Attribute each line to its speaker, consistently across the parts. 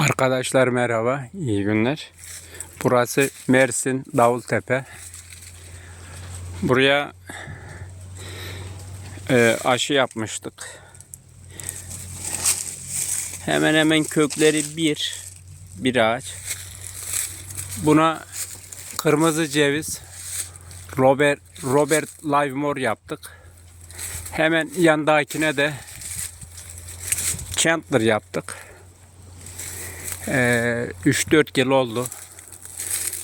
Speaker 1: Arkadaşlar merhaba, iyi günler. Burası Mersin Davultepe. Buraya e, aşı yapmıştık. Hemen hemen kökleri bir, bir ağaç. Buna kırmızı ceviz, Robert Robert Livermore yaptık. Hemen yandakine de Chandler yaptık. Ee, 3-4 yıl oldu.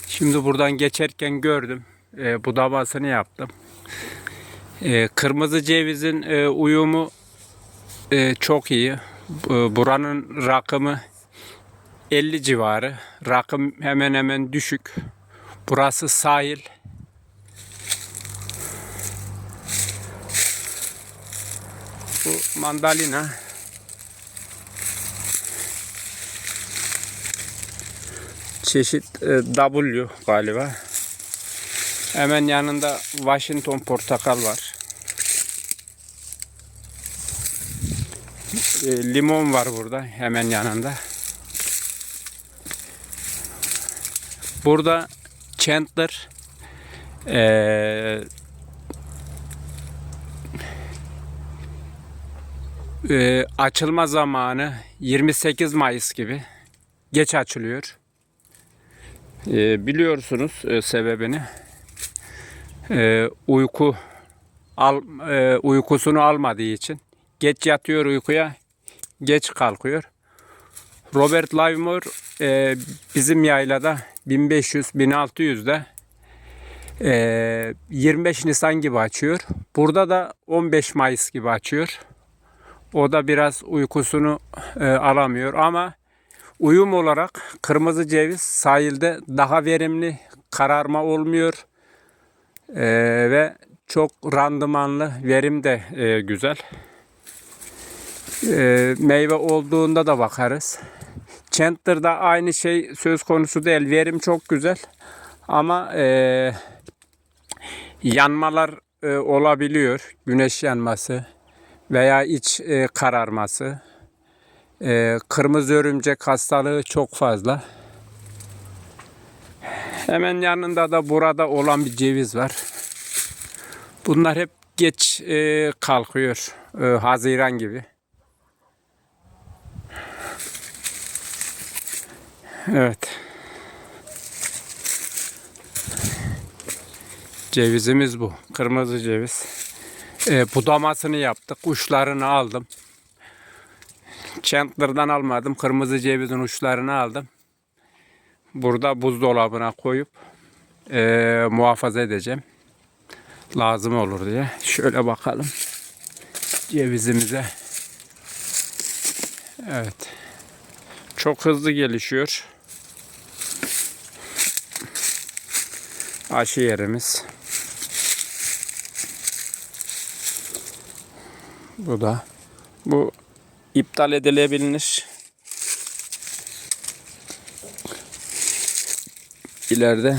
Speaker 1: Şimdi buradan geçerken gördüm. Ee, budamasını yaptım. Ee, kırmızı cevizin e, uyumu e, çok iyi. Bu- Buranın rakımı 50 civarı. Rakım hemen hemen düşük. Burası sahil. Bu mandalina. Çeşit e, W galiba. Hemen yanında Washington portakal var. E, limon var burada hemen yanında. Burada Chandler e, e, açılma zamanı 28 Mayıs gibi geç açılıyor. E, biliyorsunuz e, sebebini. E, uyku al, e, uykusunu almadığı için geç yatıyor uykuya, geç kalkıyor. Robert Livermore e, bizim yaylada 1500-1600'de e, 25 Nisan gibi açıyor. Burada da 15 Mayıs gibi açıyor. O da biraz uykusunu e, alamıyor ama uyum olarak kırmızı ceviz sahilde daha verimli kararma olmuyor E, ve çok randımanlı verim de e, güzel. E, meyve olduğunda da bakarız. Chandler'da aynı şey söz konusu değil. Verim çok güzel ama e, yanmalar e, olabiliyor. Güneş yanması veya iç e, kararması. E, kırmızı örümcek hastalığı çok fazla. Hemen yanında da burada olan bir ceviz var. Bunlar hep geç e, kalkıyor. E, Haziran gibi. Evet. Cevizimiz bu. Kırmızı ceviz. E, budamasını yaptık. Uçlarını aldım. Chandler'dan almadım. Kırmızı cevizin uçlarını aldım. Burada buzdolabına koyup e, muhafaza edeceğim. Lazım olur diye. Şöyle bakalım. Cevizimize. Evet. Çok hızlı gelişiyor. Aşı yerimiz. Bu da. Bu iptal edilebilir. İleride